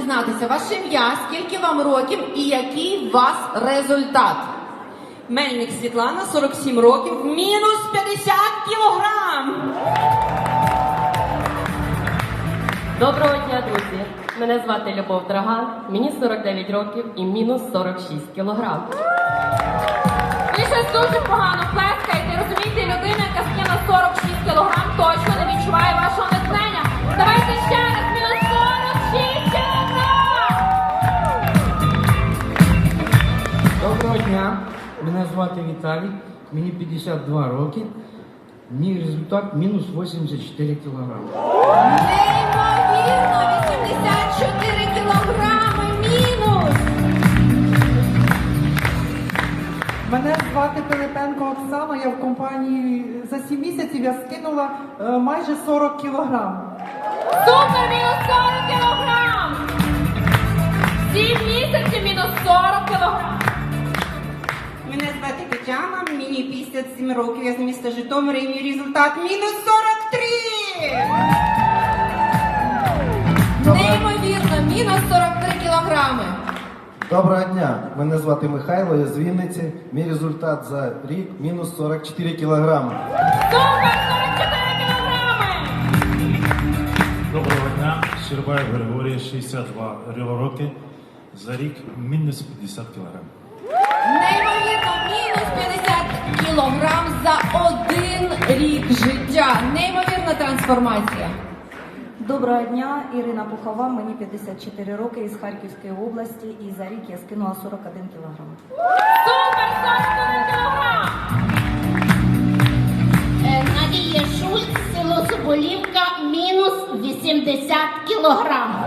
дізнатися ваше ім'я, скільки вам років і який у вас результат. Мельник Світлана, 47 років, мінус 50 кілограм. Доброго дня, друзі! Мене звати Любов Драган, мені 49 років і мінус 46 кілограм. Ви щось дуже погано плескаєте. Розумієте, людина, яка скинула 46 кілограм, Доброго дня, мене звати Віталій, мені 52 роки. Мій результат мінус 84 кілограми. Неймовірно, 84 кілограми мінус. Мене звати Пилипенко Оксана. Я в компанії за 7 місяців я скинула е, майже 40 кілограм. Супер, мінус Тетяна, мені 57 років, я з міста Житомира і мій результат мінус 43. Неймовірно, мінус 43 кілограми. Доброго дня, мене звати Михайло, я з Вінниці. Мій результат за рік мінус 44 кілограми. Супер, 44 кілограми! Доброго дня, Щербаєв Григорій, 62 роки. За рік мінус 50 кілограм. Неймовірно, мінус 50 кілограм за один рік життя. Неймовірна трансформація. Доброго дня, Ірина Пухова, мені 54 роки із Харківської області і за рік я скинула 41 кілограм. Супер, 41 кілограм! Е, Надія Шульц, село Соболівка, мінус 80 кілограм.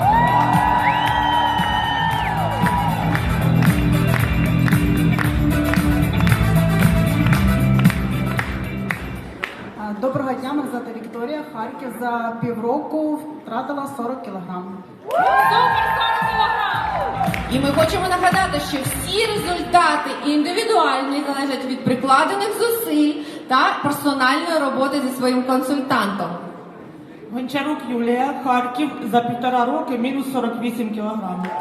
Харків за півроку втратила 40 кілограм. Супер, 40 кілограм! І ми хочемо нагадати, що всі результати індивідуальні залежать від прикладених зусиль та персональної роботи зі своїм консультантом. Гончарук Юлія, Харків за півтора роки мінус 48 кілограмів.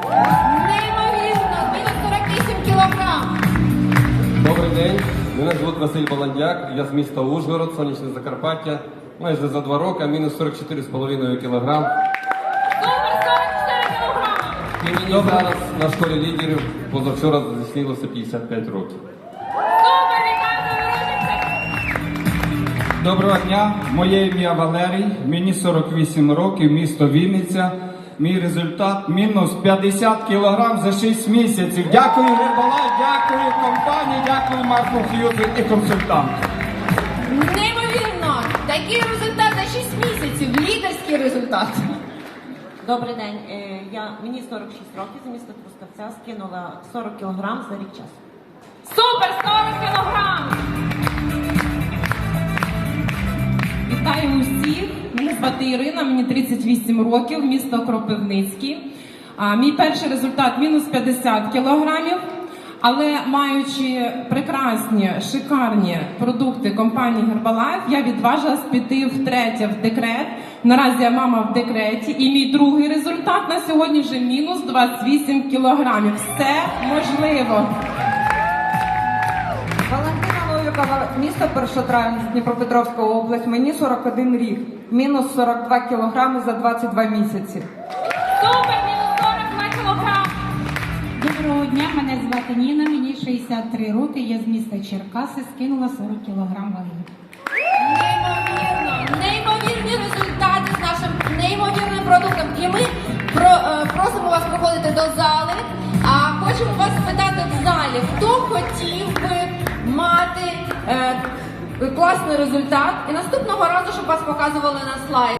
Неймовірно, мінус 48 кілограм. Добрий день, мене звуть Василь Баландяк, я з міста Ужгород, сонячне Закарпаття. Майже за два роки, мінус 44,5 кілограм. Супер, 44 кілограми! І мені зараз на школі лідерів позавчора здійснилося 55 років. Доброго дня, моє ім'я Валерій, мені 48 років, місто Вінниця. Мій результат мінус 50 кілограм за 6 місяців. Дякую Гербалай, дякую компанії, дякую Марку Х'юзи і консультанту. Такий результат за 6 місяців. Лідерський результат. Добрий день, е, я, мені 46 років, з міста Трускавця скинула 40 кілограм за рік часу. Супер, 40 кілограм! Вітаю усіх! Мене звати Ірина, мені 38 років, місто Кропивницький. А, мій перший результат мінус 50 кілограмів. Але маючи прекрасні, шикарні продукти компанії Herbalife, я відважилась піти втретє в декрет. Наразі я мама в декреті, і мій другий результат на сьогодні вже мінус 28 кілограмів. Все можливо. Валентина Новікова, місто Першотравність, Дніпропетровська область. Мені 41 рік, мінус 42 кілограми за 22 місяці. Супер, дня, мене звати Ніна, мені 63 роки, я з міста Черкаси, скинула 40 кілограм ваги. Неймовірно, неймовірні результати з нашим неймовірним продуктом. І ми про, е, просимо вас приходити до зали. А хочемо вас спитати в залі, хто хотів би мати е, класний результат і наступного разу, щоб вас показували на слайд.